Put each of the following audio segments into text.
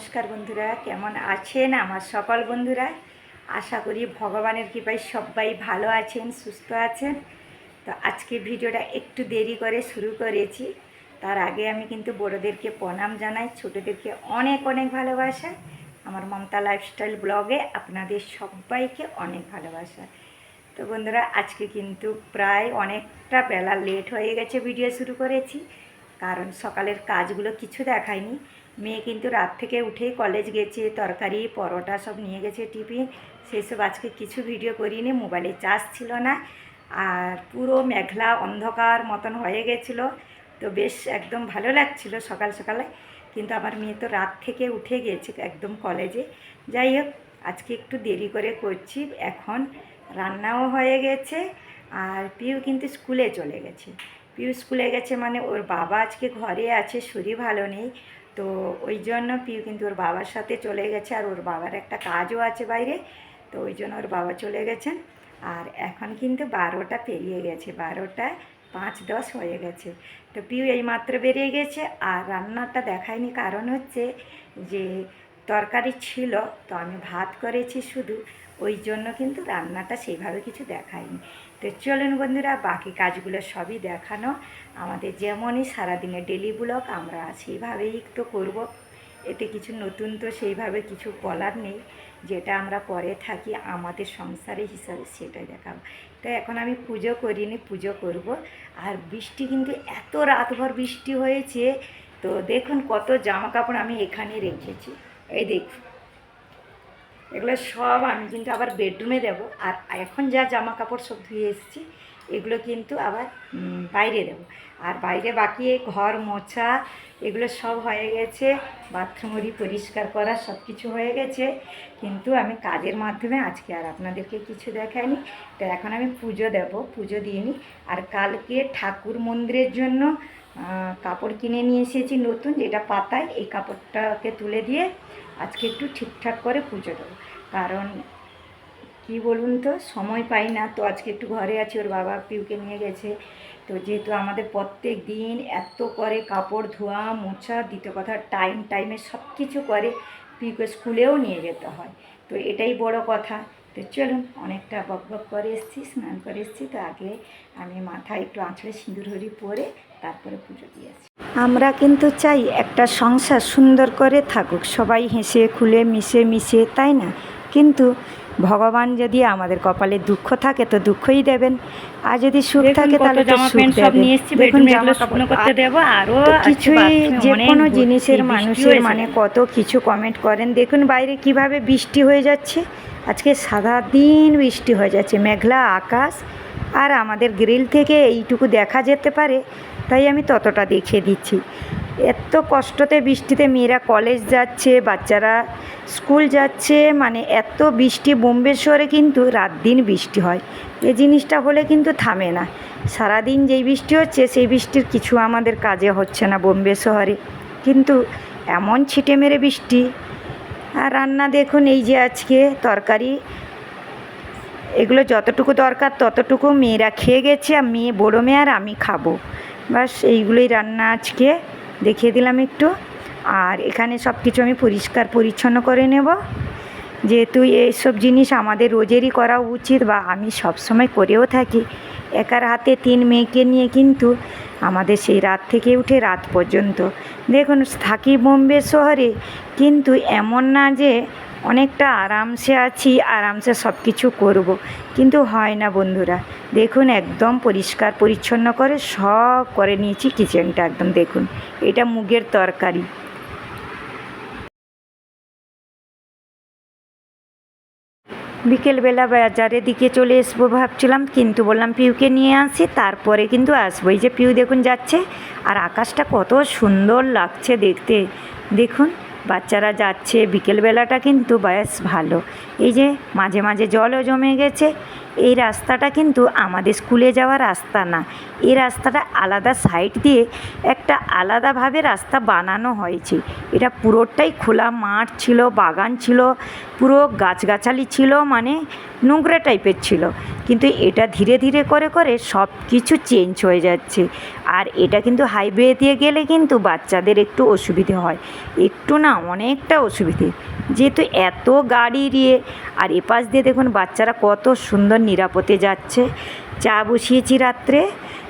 নমস্কার বন্ধুরা, কেমন আছেন আমার সকল বন্ধুরা? আশা করি ভগবানের কৃপায় সবাই ভালো আছেন, সুস্থ আছেন। তো আজকে ভিডিওটা একটু দেরি করে শুরু করেছি। তার আগে আমি কিন্তু বড়োদেরকে প্রণাম জানাই, ছোটোদেরকে অনেক অনেক ভালোবাসা। আমার মমতা লাইফস্টাইল ব্লগে আপনাদের সবাইকে অনেক ভালোবাসা। তো বন্ধুরা, আজকে কিন্তু প্রায় অনেকটা বেলা লেট হয়ে গেছে ভিডিও শুরু করেছি। কারণ সকালের কাজগুলো কিছু দেখায়নি মেয়ে কিন্তু রাত থেকে উঠেই কলেজ গেছে, তরকারি, পরোটা সব নিয়ে গেছে টিফিন। সেসব আজকে কিছু ভিডিও করিনি, মোবাইলে চার্জ ছিল না। আর পুরো মেঘলা অন্ধকার মতন হয়ে গেছিল। তো বেশ একদম ভালো লাগছিল সকাল সকালে। কিন্তু আমার মেয়ে তো রাত থেকে উঠে গিয়েছে একদম কলেজে যাই হোক, আজকে একটু দেরি করে করছি। এখন রান্নাও হয়ে গেছে। আর পিউ কিন্তু স্কুলে চলে গেছে। পিউ স্কুলে গেছে মানে ওর বাবা আজকে ঘরে আছে, শরীর ভালো নেই। তো ওই জন্য পিউ কিন্তু ওর বাবার সাথে চলে গেছে আর ওর বাবার একটা কাজও আছে বাইরে, তো ওই জন্য ওর বাবা চলে গেছেন। আর এখন কিন্তু বারোটা পেরিয়ে গেছে, বারোটা পাঁচ দশ হয়ে গেছে। তো পিউ এই মাত্র বেরিয়ে গেছে আর রান্নাটা দেখায়নি, কারণ হচ্ছে যে তরকারি ছিল, তো আমি ভাত করেছি শুধু, ওই জন্য কিন্তু রান্নাটা সেইভাবে কিছু দেখায়নি। তো চলুন বন্ধুরা, বাকি কাজগুলো সবই দেখানো। আমাদের যেমনই সারাদিনে ডেলি ব্লগ আমরা সেইভাবেই তো করব। এতে কিছু নতুন তো সেইভাবে কিছু বলার নেই। যেটা আমরা করে থাকি, আমাদের সংসারে হিসাবে সেটাই দেখাবো। তো এখন আমি পুজো করিনি, পুজো করব। আর বৃষ্টি কিন্তু এত রাতভর বৃষ্টি হয়েছে, তো দেখুন কত জামা কাপড় আমি এখানে রেখেছি। এই দেখুন। এগুলো সব আমি কিন্তু আবার বেডরুমে দেব। আর এখন যা জামা কাপড় সব ধুয়ে এসেছি, এগুলো কিন্তু আবার বাইরে দেব। আর বাইরে বাকি ঘর মোছা, এগুলো সব হয়ে গেছে। বাথরুমরি পরিষ্কার করা সব কিছু হয়ে গেছে। কিন্তু আমি কাজের মাধ্যমে আজকে আর আপনাদেরকে কিছু দেখাইনি। তো এখন আমি পুজো দেব, পুজো দিইনি আর কালকে ঠাকুর মন্দিরের জন্য কাপড় কিনে নিয়ে এসেছি নতুন, যেটা পাতায়, এই কাপড়টাকে তুলে দিয়ে আজকে একটু ঠিকঠাক করে পুজো দেবো। কারণ কি বলুন তো? সময় পাই না তো আজকে একটু ঘরে আছি, ওর বাবা পিউকে নিয়ে গেছে। তো যেহেতু আমাদের প্রত্যেক দিন এত করে কাপড় ধোয়া, মোছা দ্বিতীয় কথা টাইম টাইমে সব কিছু করে পিউকে স্কুলেও নিয়ে যেতে হয়। তো এটাই বড় কথা। তো চলুন, অনেকটা বক বক করে এসেছি, স্নান করে এসেছি। তো আগে আমি মাথায় একটু আঁচড়ে সিঁদুর হরি পরে তারপরে পুজো দিয়েছি আমরা কিন্তু চাই একটা সংসার সুন্দর করে থাকুক। সবাই হেসে খুলে মিশে মিশে, তাই না? কিন্তু ভগবান যদি আমাদের কপালে দুঃখ থাকে তো দুঃখই দেবেন। আর যদি সুখ থাকে তাহলে তো সুখ দেবেন। দেখুন জামা কাপড়। করতে দেবো, আরও কিছুই যে কোনো জিনিসের মানুষের মানে কত কিছু কমেন্ট করেন। দেখুন বাইরে কীভাবে বৃষ্টি হয়ে যাচ্ছে। আজকে সারা দিন বৃষ্টি হয়ে যাচ্ছে মেঘলা আকাশ। আর আমাদের গ্রিল থেকে এইটুকু দেখা যেতে পারে তাই আমি ততটা দেখিয়ে দিচ্ছি। এত কষ্টতে বৃষ্টিতে মেয়েরা কলেজ যাচ্ছে, বাচ্চারা স্কুল যাচ্ছে মানে এত বৃষ্টি বোম্বে শহরে কিন্তু রাত দিন বৃষ্টি হয়। এই জিনিসটা হলে কিন্তু থামে না। সারাদিন যেই বৃষ্টি হচ্ছে, সেই বৃষ্টির কিছু আমাদের কাজে হচ্ছে না বোম্বে শহরে। কিন্তু এমন ছিটে মেরে বৃষ্টি। আর রান্না দেখুন, এই যে আজকে তরকারি। এগুলো যতটুকু দরকার ততটুকু মেয়েরা খেয়ে গেছে, আর মেয়ে বড়ো মেয়ে আর আমি খাব। বাস এইগুলোই রান্না আজকে। দেখিয়ে দিলাম একটু। আর এখানে সব কিছু আমি পরিষ্কার পরিচ্ছন্ন করে নেব। যেহেতু এইসব জিনিস আমাদের রোজেরই করা উচিত বা আমি সব সময় করেও থাকি। একার হাতে তিন মেয়েকে নিয়ে কিন্তু আমাদের সেই রাত থেকে উঠে রাত পর্যন্ত। দেখুন, থাকি বোম্বে শহরে কিন্তু এমন না যে অনেকটা আরামসে আছি, আরামসে সব কিছু করব। কিন্তু হয় না বন্ধুরা। দেখুন, একদম পরিষ্কার, পরিচ্ছন্ন করে সব করে নিয়েছি কিচেনটা, একদম দেখুন। এটা মুগের তরকারি। বিকেলবেলা বাজারের দিকে চলে আসব ভাবছিলাম, কিন্তু বললাম পিউকে নিয়ে আসি, তারপরে কিন্তু আসব। এই যে পিউ দেখুন যাচ্ছে, আর আকাশটা কত সুন্দর লাগছে দেখতে। দেখুন বাচ্চারা যাচ্ছে। বিকেলবেলাটা কিন্তু বেশ ভালো। এই যে মাঝে মাঝে জলও জমে গেছে। এই রাস্তাটা কিন্তু আমাদের স্কুলে যাওয়ার রাস্তা না। এই রাস্তাটা আলাদা সাইড দিয়ে একটা আলাদাভাবে রাস্তা বানানো হয়েছে। এটা পুরোটাই খোলা মাঠ ছিল, বাগান ছিল, পুরো গাছগাছালি ছিল মানে নোংরা টাইপের ছিল। কিন্তু এটা ধীরে ধীরে করে করে সব কিছু চেঞ্জ হয়ে যাচ্ছে। আর এটা কিন্তু হাইওয়ে দিয়ে গেলে কিন্তু বাচ্চাদের একটু অসুবিধে হয়। একটু না, অনেকটা অসুবিধে। যেহেতু এত গাড়ি দিয়ে, আর এপাশ দিয়ে দেখুন বাচ্চারা কত সুন্দর নিরাপদে যাচ্ছে। চা বসিয়েছি রাত্রে।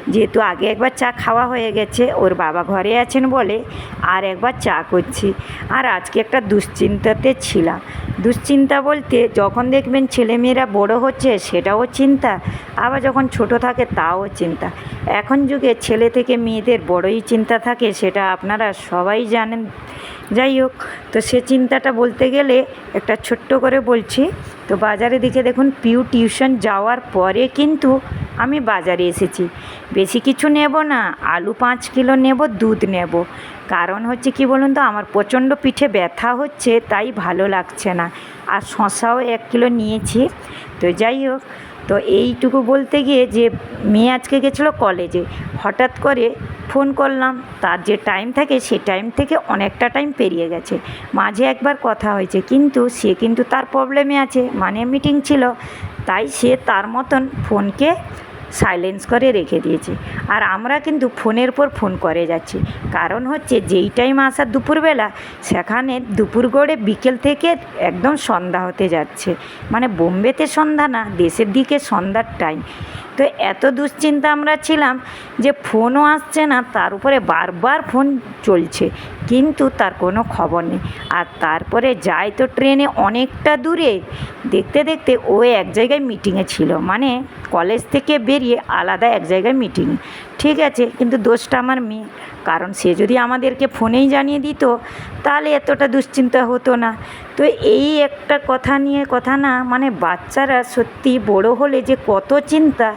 যেহেতু আগে একবার চা খাওয়া হয়ে গেছে, ওর বাবা ঘরে আছেন বলে আর একবার চা করছি। আর আজকে একটা দুশ্চিন্তাতে ছিলাম। দুশ্চিন্তা বলতে যখন দেখবেন ছেলেমেয়েরা বড় হচ্ছে সেটাও চিন্তা, আবার যখন ছোট থাকে তাও চিন্তা। এখন যুগে ছেলে থেকে মেয়েদের বড়ই চিন্তা থাকে সেটা আপনারা সবাই জানেন। যাই হোক, তো সে চিন্তাটা বলতে গেলে একটা ছোট্ট করে বলছি। তো বাজারে দিকে দেখুন, পিউ টিউশন যাওয়ার পরে কিন্তু আমি বাজারে এসেছি। বেশি কিছু নেব না, আলু পাঁচ কিলো নেব, দুধ নেব। কারণ হচ্ছে কি বলুন তো, আমার প্রচণ্ড পিঠে ব্যথা হচ্ছে, তাই ভালো লাগছে না। আর শশাও এক কিলো নিয়েছি, তো যাই হোক, তো এইটুকু বলতে গিয়ে যে মেয়ে আজকে গেছিল কলেজে, হঠাৎ করে ফোন করলাম, তার যে টাইম থাকে সে টাইম থেকে অনেকটা টাইম পেরিয়ে গেছে। মাঝে একবার কথা হয়েছে, কিন্তু সে কিন্তু তার প্রবলেমে আছে মানে মিটিং ছিল, তাই সে তার মতন ফোনকে সাইলেন্স করে রেখে দিয়েছে। আর আমরা কিন্তু ফোনের পর ফোন করে যাচ্ছি। কারণ হচ্ছে যেই টাইম আসার দুপুরবেলা, সেখানে দুপুর গড়ে বিকেল থেকে একদম সন্ধ্যা হতে যাচ্ছে। মানে বোম্বেতে সন্ধ্যা না, দেশের দিকে সন্ধ্যার টাইম তো এত দুশ্চিন্তা আমরা ছিলাম যে ফোনও আসছে না, তার উপরে বারবার ফোন চলছে। কিন্তু তার কোনো খবর নেই। আর তারপরে যায় তো ট্রেনে অনেকটা দূরে। দেখতে দেখতে ও এক জায়গায় মিটিংয়ে ছিল। মানে কলেজ থেকে বেরিয়ে আলাদা এক জায়গায় মিটিং ঠিক আছে, কিন্তু দোষটা আমার মেয়ে কারণ সে যদি আমাদেরকে ফোনেই জানিয়ে দিত, তাহলে এতটা দুশ্চিন্তা হতো না। তো এই একটা কথা নিয়ে কথা না মানে বাচ্চারা সত্যি বড় হলে যে কত চিন্তা,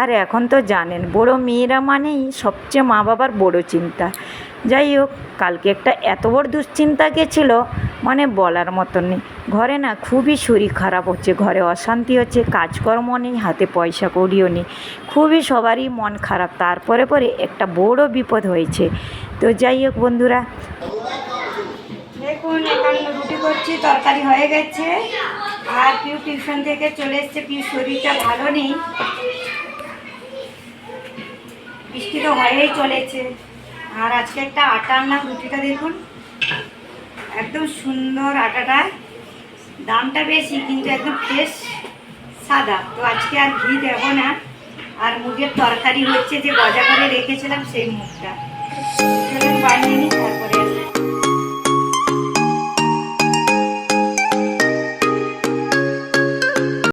আর এখন তো জানেন, বড় মেয়েরা মানেই সবচেয়ে মা বাবার বড় চিন্তা। যাই হোক, কালকে একটা এত বড় দুশ্চিন্তা গেছিল মানে বলার মতন নেই। ঘরে না খুবই শরীর খারাপ হচ্ছে, ঘরে অশান্তি হচ্ছে, কাজকর্ম নেই, হাতে পয়সা কড়িও নেই। খুবই সবারই মন খারাপ। তারপরে পরে একটা বড় বিপদ হয়েছে। তো যাই হোক বন্ধুরা। দেখুন, এখন রুটি করছি, তরকারি হয়ে গেছে। আর পিউ টিউশন থেকে চলে এসছে পিউ শরীরটা ভালো নেই। বৃষ্টি তো হয়েই চলেছে। আর আজকে একটা আটা আনলাম, রুটিটা দেখুন। একদম সুন্দর আটাটা। দামটা বেশি, কিন্তু একদম ফ্রেশ সাদা। তো আজকে আর ঘি দেবো না। আর মুগের তরকারি হচ্ছে যে গজা করে রেখেছিলাম সেই মুগটা। বানিয়ে নিই, তারপরে